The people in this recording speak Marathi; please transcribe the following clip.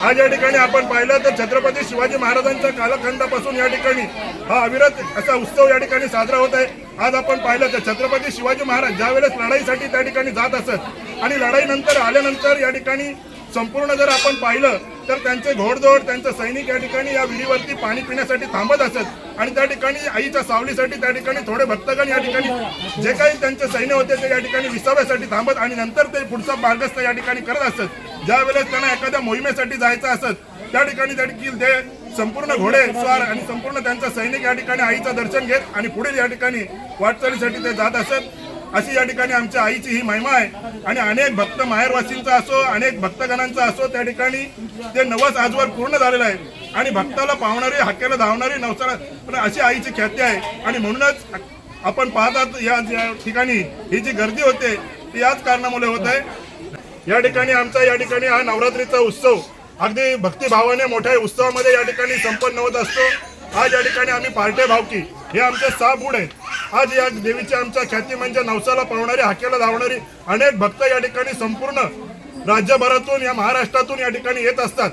आज या ठिकाणी आपण पाहिलं तर छत्रपती शिवाजी महाराजांच्या कालखंडापासून या ठिकाणी हा अविरत असा उत्सव या ठिकाणी साजरा होत आहे. आज आपण पाहिलं तर छत्रपती शिवाजी महाराज ज्या वेळेस लढाईसाठी त्या ठिकाणी जात असत आणि लढाईनंतर आल्यानंतर या ठिकाणी संपूर्ण जर आपण पाहिलं तर त्यांचे घोडदोड त्यांचे सैनिक या ठिकाणी या विहिरीवरती पाणी पिण्यासाठी थांबत असत आणि त्या ठिकाणी आईच्या सावलीसाठी त्या ठिकाणी थोडे भक्तगण या ठिकाणी जे काही त्यांचे सैन्य होते ते या ठिकाणी विसाव्यासाठी थांबत आणि नंतर ते पुढचा मार्गस्थ या ठिकाणी करत असत. ज्या वेळेस त्यांना एखाद्या मोहिमेसाठी जायचं असत त्या ठिकाणी देखील ते संपूर्ण घोडे स्वार आणि संपूर्ण त्यांचा सैनिक या ठिकाणी आईचं दर्शन घेत आणि पुढील या ठिकाणी वाटचालीसाठी ते जात असत. अशी या ठिकाणी आमच्या आईची ही महिमा आहे. आणि अनेक भक्त माहेरवासींचा असो अनेक भक्तगणांचा असो त्या ठिकाणी ते नवस आजवर पूर्ण झालेलं आहे. आणि भक्ताला पावणारी हक्केला धावणारी नवसाला पण अशी आईची ख्याती आहे. आणि म्हणूनच आपण पाहतात या ठिकाणी ही जी गर्दी होते ती याच कारणामुळे होत आहे. या ठिकाणी आमचा या ठिकाणी हा नवरात्रीचा उत्सव. अगदी भक्तिभावाने मोठ्या उत्सवामध्ये या ठिकाणी संपन्न होत असतो. आज या ठिकाणी आम्ही पार्टे भावकी हे आमचे सहा बुड आहेत. आज या देवीची आमच्या ख्याती म्हणजे नवसाला पावणारी हाकेला धावणारी अनेक भक्त या ठिकाणी संपूर्ण राज्यभरातून या महाराष्ट्रातून या ठिकाणी येत असतात.